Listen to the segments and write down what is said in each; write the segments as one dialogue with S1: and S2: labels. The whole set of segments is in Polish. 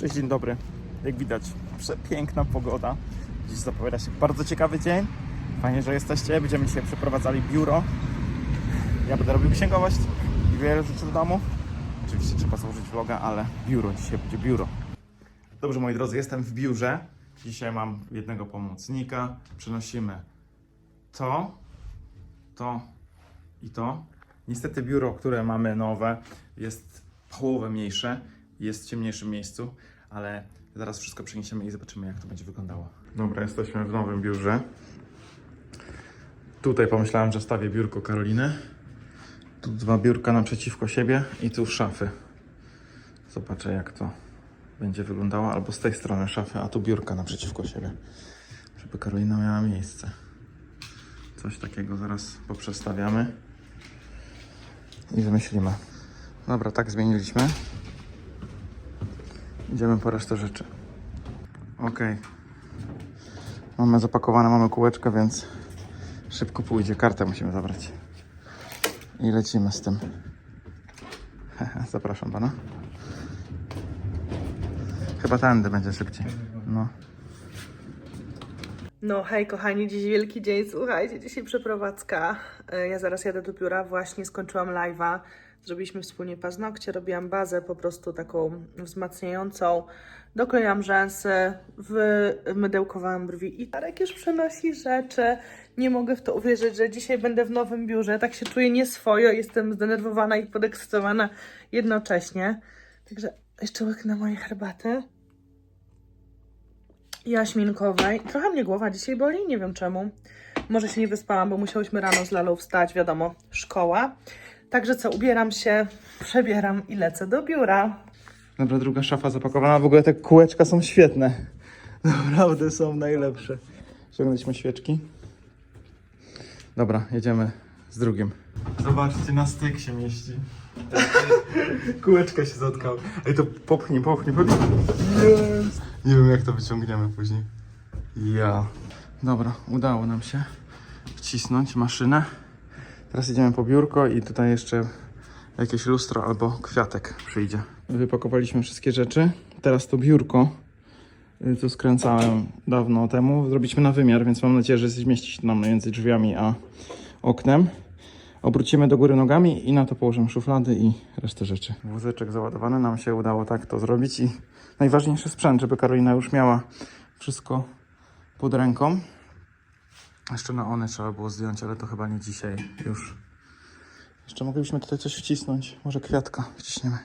S1: Cześć, dzień dobry. Jak widać, przepiękna pogoda. Dziś zapowiada się bardzo ciekawy dzień. Fajnie, że jesteście. Będziemy dzisiaj przeprowadzali biuro. Ja będę robił księgowość i wiele rzeczy do domu. Oczywiście trzeba założyć vloga, ale biuro, dzisiaj będzie biuro. Dobrze, moi drodzy, jestem w biurze. Dzisiaj mam jednego pomocnika. Przenosimy to, to i to. Niestety biuro, które mamy nowe, jest połowę mniejsze, jest ciemniejszym miejscu, ale zaraz wszystko przeniesiemy i zobaczymy, jak to będzie wyglądało. Dobra, jesteśmy w nowym biurze. Tutaj pomyślałem, że stawię biurko Karoliny. Tu dwa biurka naprzeciwko siebie i tu szafy. Zobaczę, jak to będzie wyglądało. Albo z tej strony szafy, a tu biurka naprzeciwko siebie. Żeby Karolina miała miejsce. Coś takiego zaraz poprzestawiamy i wymyślimy. Dobra, tak zmieniliśmy. Idziemy po resztę rzeczy. Ok. Mamy zapakowane, mamy kółeczkę, więc szybko pójdzie. Kartę musimy zabrać. I lecimy z tym. Zapraszam pana. Chyba tędy będzie szybciej. No.
S2: No hej kochani, dziś wielki dzień, słuchajcie, dzisiaj przeprowadzka. E, Ja zaraz jadę do biura, właśnie skończyłam live'a. Zrobiliśmy wspólnie paznokcie, robiłam bazę po prostu taką wzmacniającą. Doklejam rzęsy, wymydełkowałam brwi i Tarek już przenosi rzeczy. Nie mogę w to uwierzyć, że dzisiaj będę w nowym biurze. Tak się czuję nieswojo, jestem zdenerwowana i podekscytowana jednocześnie. Także jeszcze łyknę mojej herbaty jaśminkowej. Trochę mnie głowa dzisiaj boli, nie wiem czemu. Może się nie wyspałam, bo musiałyśmy rano z Lalą wstać, wiadomo, szkoła. Także co, ubieram się, przebieram i lecę do biura.
S1: Dobra, druga szafa zapakowana. W ogóle te kółeczka są świetne. Naprawdę są najlepsze. Ściągnęliśmy świeczki. Dobra, jedziemy z drugim. Zobaczcie, na styk się mieści. Kółeczka się zatkały. Ej, to popchnij, popchnij, popchnij. Jest. Nie wiem, jak to wyciągniemy później. Ja. Dobra, udało nam się wcisnąć maszynę. Teraz idziemy po biurko i tutaj jeszcze jakieś lustro albo kwiatek przyjdzie. Wypakowaliśmy wszystkie rzeczy. Teraz to biurko, y, co skręcałem dawno temu, zrobiliśmy na wymiar, więc mam nadzieję, że zmieści się nam między drzwiami a oknem. Obrócimy do góry nogami i na to położymy szuflady i resztę rzeczy. Wózeczek załadowany, nam się udało tak to zrobić i najważniejszy sprzęt, żeby Karolina już miała wszystko pod ręką. Jeszcze na one trzeba było zdjąć, ale to chyba nie dzisiaj już. Jeszcze moglibyśmy tutaj coś wcisnąć. Może kwiatka wciśniemy.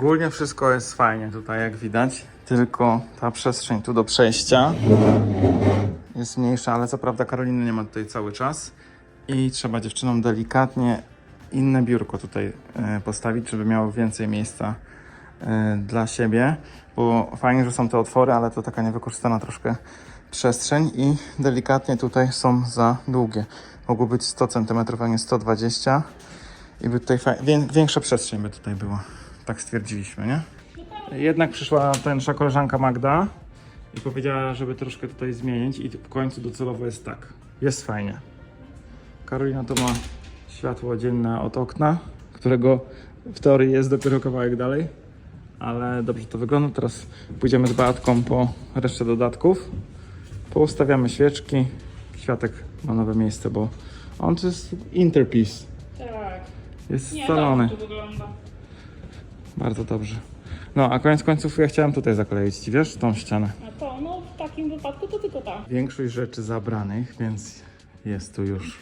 S1: Ogólnie wszystko jest fajnie tutaj, jak widać. Tylko ta przestrzeń tu do przejścia jest mniejsza, ale co prawda Karoliny nie ma tutaj cały czas. I trzeba dziewczynom delikatnie inne biurko tutaj e, postawić, żeby miało więcej miejsca e, dla siebie, bo fajnie, że są te otwory, ale to taka niewykorzystana troszkę przestrzeń i delikatnie tutaj są za długie. Mogło być 100 cm, a nie 120 i by tutaj większa przestrzeń by tutaj była. Tak stwierdziliśmy, nie? Jednak przyszła ta nasza koleżanka Magda i powiedziała, żeby troszkę tutaj zmienić i w końcu docelowo jest tak. Jest fajnie. Karolina to ma światło dzienne od okna, którego w teorii jest dopiero kawałek dalej, ale dobrze to wygląda. Teraz pójdziemy z Beatką po resztę dodatków. Poustawiamy świeczki. Światek ma nowe miejsce, bo on to jest interpiece.
S3: Tak.
S1: Jest
S3: Nie,
S1: scalony.
S3: dobrze to wygląda.
S1: Bardzo dobrze. No, a koniec końców ja chciałem tutaj zakleić, ci wiesz, tą ścianę.
S3: A to, no w takim wypadku to tylko ta.
S1: Większość rzeczy zabranych, więc jest tu już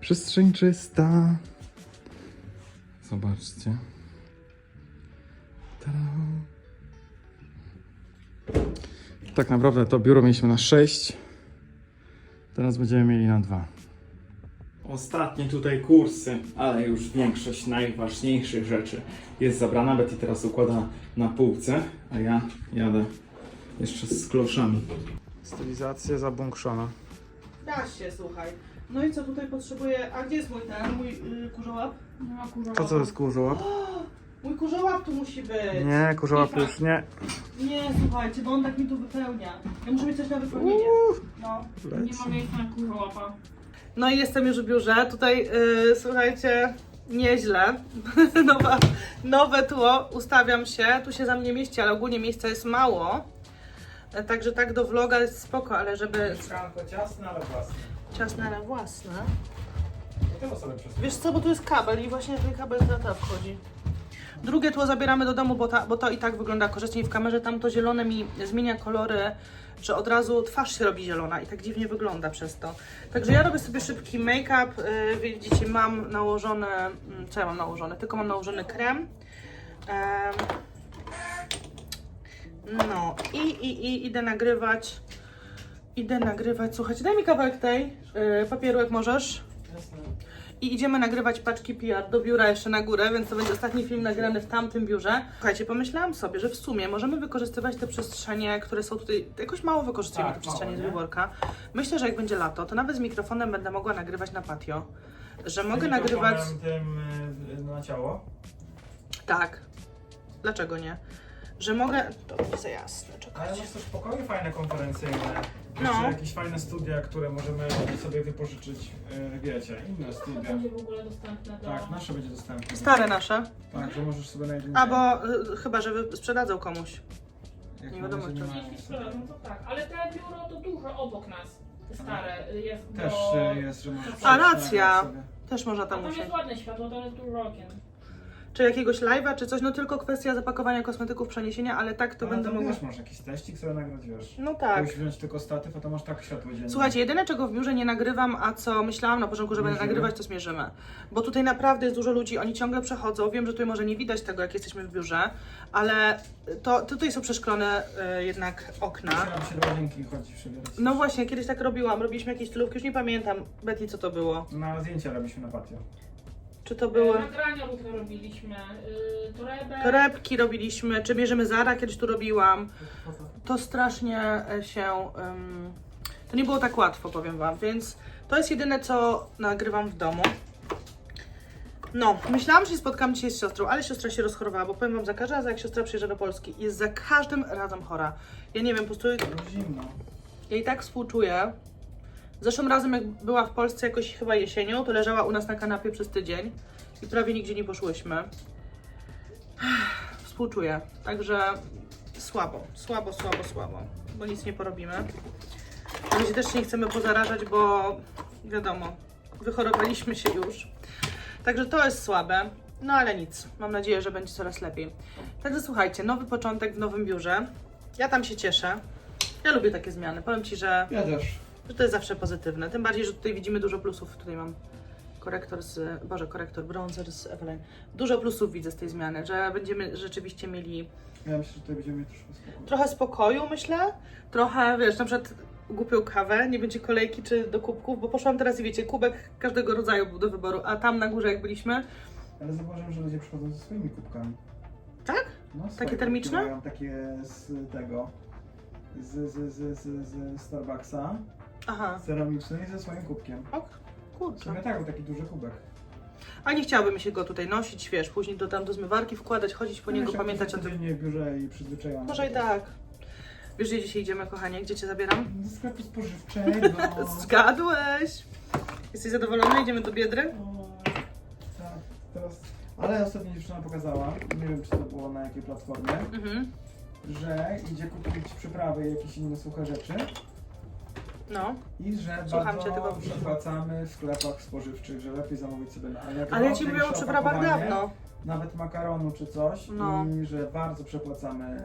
S1: przestrzeń czysta. Zobaczcie. Tada. Tak naprawdę to biuro mieliśmy na 6. Teraz będziemy mieli na 2. Ostatnie tutaj kursy, ale już większość najważniejszych rzeczy jest zabrana. Betty teraz układa na półce, a ja jadę jeszcze z kloszami. Stylizacja zabunkszona.
S2: Da się, słuchaj. No i co tutaj potrzebuję? A gdzie jest mój ten, mój y, kurzołap?
S3: Nie ma kurwa.
S1: To co jest kurzołap?
S2: Mój kurzołap tu musi być.
S1: Nie, kurzołap już nie.
S2: Nie, słuchajcie, bo on tak mi tu wypełnia. Ja muszę mieć coś na wypełnienie. No.
S3: Nie ma miejsca na kurwa łapa.
S2: No i jestem już w biurze. Tutaj, y, słuchajcie, nieźle. Nowa, nowe tło, ustawiam się. Tu się za mnie mieści, ale ogólnie miejsca jest mało. Także tak do vloga jest spoko, ale żeby
S1: Mieszkanko ciasne, ale własne.
S2: ciasne, ale własne.
S1: To sobie
S2: Wiesz co, bo tu jest kabel i właśnie ten kabel na to wchodzi. Drugie tło zabieramy do domu, bo, ta, bo to i tak wygląda korzystniej w kamerze. Tam to zielone mi zmienia kolory, że od razu twarz się robi zielona i tak dziwnie wygląda przez to. Także ja robię sobie szybki make-up. Yy, widzicie, mam nałożone, mm, co ja mam nałożone? Tylko mam nałożony krem. Em, no i, i, i idę nagrywać. Idę nagrywać. Słuchajcie, daj mi kawałek tej yy, papieru, jak możesz. I idziemy nagrywać paczki PR do biura jeszcze na górę, więc to będzie ostatni film nagrany w tamtym biurze. Słuchajcie, pomyślałam sobie, że w sumie możemy wykorzystywać te przestrzenie, które są tutaj. Jakoś mało wykorzystujemy
S1: Tak,
S2: te przestrzenie
S1: mało,
S2: z wyborka. Myślę, że jak będzie lato, to nawet z mikrofonem będę mogła nagrywać na patio. Że mogę nagrywać.
S1: tym na ciało.
S2: Tak. Dlaczego nie? Że mogę. To za jasne,
S4: Ale
S2: czekajcie.
S4: masz też pokoje fajne konferencyjne.
S2: No.
S4: Jakieś fajne studia, które możemy sobie wypożyczyć, yy, wiecie, inne
S3: To
S4: studia.
S3: będzie w ogóle dostępne do...
S4: Tak, nasze będzie dostępne.
S2: Stare nasze.
S4: Tak, że możesz sobie na jednym
S2: A bo y, chyba, że wy sprzedadzą komuś.
S4: Jak
S2: nie wiadomo, czy-
S3: Jeśli no to tak. Ale te biuro to duże obok nas. Te stare. Jest
S4: Też
S3: do...
S4: y, jest, że możesz
S3: A,
S4: przejść na
S2: racja.
S4: sobie.
S2: Też można tam
S3: tam
S2: usiąść.
S3: jest ładne światło, to jest dużo okien.
S2: Czy jakiegoś live'a, czy coś, no tylko kwestia zapakowania kosmetyków, przeniesienia, ale tak to będę mogła.
S4: wiesz, masz jakiś teścik sobie nagrać, wiesz.
S2: No tak.
S4: Musisz wziąć tylko statyw, a to masz tak światło dzienne.
S2: Słuchajcie, jedyne czego w biurze nie nagrywam, a co myślałam na początku, że będę nagrywać, to zmierzymy. Bo tutaj naprawdę jest dużo ludzi, oni ciągle przechodzą. Wiem, że tutaj może nie widać tego, jak jesteśmy w biurze, ale to tutaj są przeszklone y, jednak okna.
S4: Chciałam się do łazienki i chodzić przebierać.
S2: No właśnie, kiedyś tak robiłam, robiliśmy jakieś stylówki, już nie pamiętam, Betty, co to było.
S4: Na zdjęcia robiliśmy na patio.
S2: Czy to były
S3: Nagrania różne robiliśmy. Torebę.
S2: torebki robiliśmy, czy bierzemy Zara, kiedyś tu robiłam. to strasznie e, się. ym, to nie było tak łatwo, powiem Wam, więc to jest jedyne, co nagrywam w domu. No, myślałam, że się spotkam dzisiaj z siostrą, ale siostra się rozchorowała, bo powiem Wam, za każdym razem, jak siostra przyjeżdża do Polski, jest za każdym razem chora. Ja nie wiem, po prostu
S4: No zimno.
S2: ja i tak współczuję. Zeszłym razem, jak była w Polsce jakoś chyba jesienią, to leżała u nas na kanapie przez tydzień i prawie nigdzie nie poszłyśmy. Współczuję. Także słabo, słabo, słabo, słabo, bo nic nie porobimy. Na razie też się nie chcemy pozarażać, bo wiadomo, wychorowaliśmy się już. Także to jest słabe, no ale nic. Mam nadzieję, że będzie coraz lepiej. Także słuchajcie, nowy początek w nowym biurze. Ja tam się cieszę. Ja lubię takie zmiany. Powiem Ci, że,
S4: Ja też.
S2: Że to jest zawsze pozytywne. Tym bardziej, że tutaj widzimy dużo plusów. Tutaj mam korektor z, Boże, korektor, bronzer z Evelyn. Dużo plusów widzę z tej zmiany, że będziemy rzeczywiście mieli
S4: Ja myślę, że tutaj będziemy mieć troszkę spokój.
S2: trochę spokoju, myślę. Trochę, wiesz, na przykład głupią kawę, nie będzie kolejki czy do kubków, bo poszłam teraz i wiecie, kubek każdego rodzaju był do wyboru, a tam na górze jak byliśmy,
S4: Ale zauważyłem, że ludzie przychodzą ze swoimi kubkami.
S2: tak?
S4: No, swoje
S2: termiczne?
S4: kubki Mają takie z tego, z, z, z, z, z Starbucksa,
S2: Aha,
S4: ceramiczny i ze swoim kubkiem.
S2: o
S4: W
S2: kurczę.
S4: sumie tak, był taki duży kubek.
S2: A nie chciałaby mi się go tutaj nosić, wiesz, później do tam do zmywarki wkładać, chodzić po
S4: No,
S2: niego, pamiętać o tym.
S4: codziennie w biurze i przyzwyczajony.
S2: Może i tak. Wiesz, gdzie dzisiaj idziemy, kochanie? Gdzie cię zabieram?
S4: Do sklepu spożywczego.
S2: Zgadłeś! Jesteś zadowolony? Idziemy do Biedry?
S4: O, tak, teraz... Ale ostatnio dziewczyna pokazała, nie wiem czy to było na jakiej platformie,
S2: Mhm.
S4: że idzie kupić przyprawy i jakieś inne suche rzeczy
S2: No.
S4: i że
S2: Słucham cię,
S4: bardzo
S2: tylko-
S4: przepłacamy w sklepach spożywczych, że lepiej zamówić sobie na Allegro.
S2: Ale ja ci mówiłam o
S4: większe
S2: przyprawach
S4: opakowanie,
S2: dawno.
S4: Nawet makaronu czy coś
S2: No.
S4: i że bardzo przepłacamy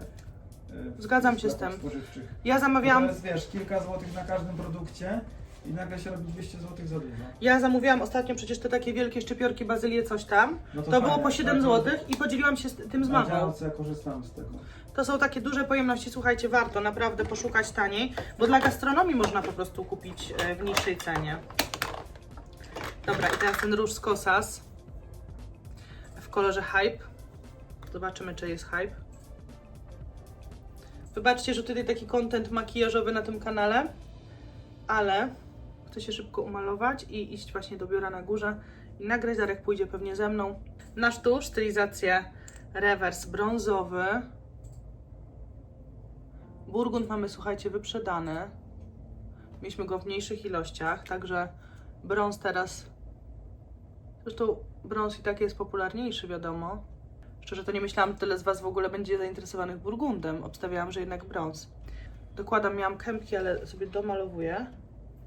S4: y, w
S2: Zgadzam się z
S4: sklepach
S2: tym.
S4: spożywczych.
S2: Ja zamawiałam,
S4: To jest, wiesz, kilka złotych na każdym produkcie i nagle się robi 200 złotych za dużo.
S2: ja zamówiłam ostatnio przecież te takie wielkie szczypiorki, bazylię, coś tam.
S4: No
S2: To było
S4: fajnie,
S2: po 7
S4: tak,
S2: zł i podzieliłam się z tym z
S4: Na
S2: mamą.
S4: działce korzystam z tego.
S2: To są takie duże pojemności, słuchajcie, warto naprawdę poszukać taniej, bo dla gastronomii można po prostu kupić e, w niższej cenie. Dobra, i teraz ten róż z Kosas w kolorze Hype. Zobaczymy, czy jest Hype. Wybaczcie, że tutaj taki content makijażowy na tym kanale, ale chcę się szybko umalować i iść właśnie do biura na górze i nagrać. Darek pójdzie pewnie ze mną. Nasz tusz, stylizację rewers brązowy. Burgund mamy, słuchajcie, wyprzedany. Mieliśmy go w mniejszych ilościach, także brąz teraz. Zresztą brąz i tak jest popularniejszy, wiadomo. Szczerze to nie myślałam, że tyle z Was w ogóle będzie zainteresowanych Burgundem. Obstawiałam, że jednak brąz. Dokładam, miałam kępki, ale sobie domalowuję.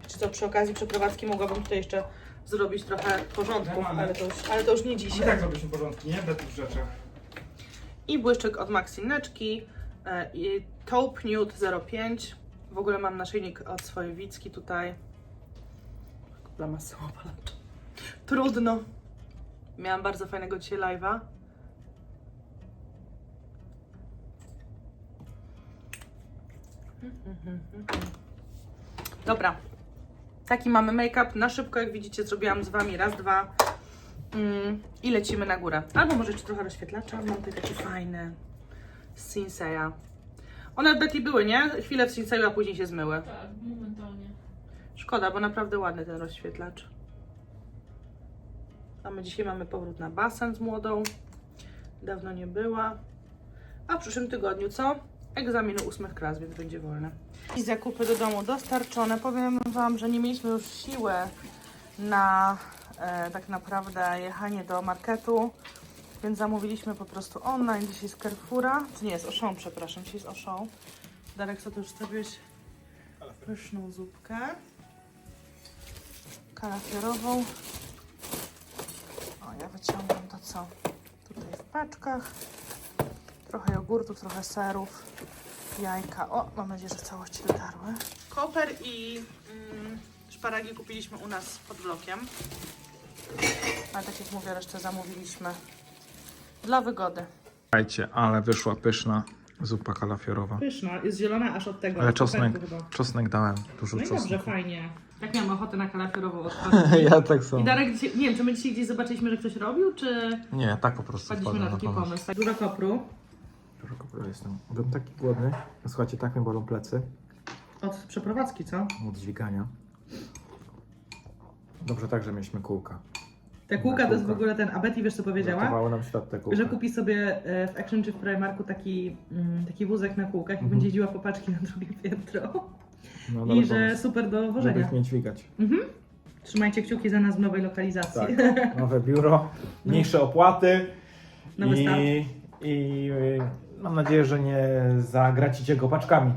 S2: Czy co, przy okazji przeprowadzki mogłabym tutaj jeszcze zrobić trochę porządków,
S4: Mamy.
S2: ale to już, ale to już nie
S4: My
S2: dzisiaj.
S4: tak zrobiliśmy porządki, nie? We tych rzeczach.
S2: I błyszczyk od Maxineczki e, i Taupe Nude 05. W ogóle mam naszyjnik od swojej Wicki tutaj. Z opalacza. Trudno. Miałam bardzo fajnego dzisiaj live'a. Dobra. Taki mamy make-up. Na szybko, jak widzicie, zrobiłam z Wami raz, dwa. Mm, I lecimy na górę. Albo może jeszcze trochę rozświetlacza. Mam tutaj takie fajne z Sinseya. One Betty były, nie? Chwilę w Sinseyu, a później się zmyły.
S3: Tak, momentalnie.
S2: Szkoda, bo naprawdę ładny ten rozświetlacz. A my dzisiaj mamy powrót na basen z młodą. Dawno nie była. A w przyszłym tygodniu co? Egzaminy ósmych klas, więc będzie wolne. I zakupy do domu dostarczone. Powiem Wam, że nie mieliśmy już siły na e, tak naprawdę jechanie do marketu, więc zamówiliśmy po prostu online dzisiaj z Carrefoura. Czy nie, z Auchan, przepraszam, dzisiaj z Auchan. Darek, co ty już zrobiłeś? Pyszną zupkę kalafiorową. O, ja wyciągam to co tutaj w paczkach. Trochę jogurtów, trochę serów, jajka. O, mam nadzieję, że w całości dotarły. Koper i mm, szparagi kupiliśmy u nas pod blokiem. Ale tak jak mówię, resztę zamówiliśmy dla wygody.
S1: Słuchajcie, ale wyszła pyszna zupa kalafiorowa.
S2: Pyszna, jest zielona aż od tego.
S1: Ale
S2: od
S1: czosnek,
S2: koperku chyba.
S1: czosnek dałem, dużo
S2: No i dobrze,
S1: czosnku.
S2: fajnie. Tak miałam ochotę na kalafiorową od
S1: ja tak samo.
S2: I Darek, dzisiaj, nie wiem, czy my dzisiaj gdzieś zobaczyliśmy, że ktoś robił, czy
S1: Nie, tak po prostu
S2: wpadliśmy
S1: wpadłem
S2: na taki
S1: pomysł.
S2: pomysł? Tak, Dużo kopru
S1: Dużo kopra jestem. Byłem taki głodny. Słuchajcie, tak mnie bolą plecy
S2: od przeprowadzki, co?
S1: od dźwigania. Dobrze tak, że mieliśmy kółka.
S2: Te kółka to jest w
S1: Kółka.
S2: ogóle ten, a Betty wiesz co powiedziała?
S1: Ratowało nam świat te kółka.
S2: Że kupi sobie e, w Action czy w Primarku taki, mm, taki wózek na kółkach i
S1: Mhm.
S2: będzie jeździła po paczki na drugie piętro.
S1: no,
S2: I
S1: dobry
S2: że
S1: pomysł.
S2: super do
S1: Żeby
S2: wożenia.
S1: ich nie dźwigać.
S2: Mhm. Trzymajcie kciuki za nas w nowej lokalizacji.
S1: Tak, nowe biuro, mniejsze opłaty
S2: Nowy start.
S1: i, i y, mam nadzieję, że nie zagracicie go paczkami.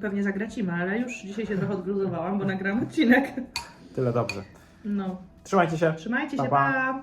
S2: Pewnie zagracimy, ale już dzisiaj się trochę odgruzowałam, bo nagram odcinek.
S1: Tyle dobrze.
S2: No,
S1: Trzymajcie się.
S2: trzymajcie
S1: Pa,
S2: się,
S1: pa.
S2: pa!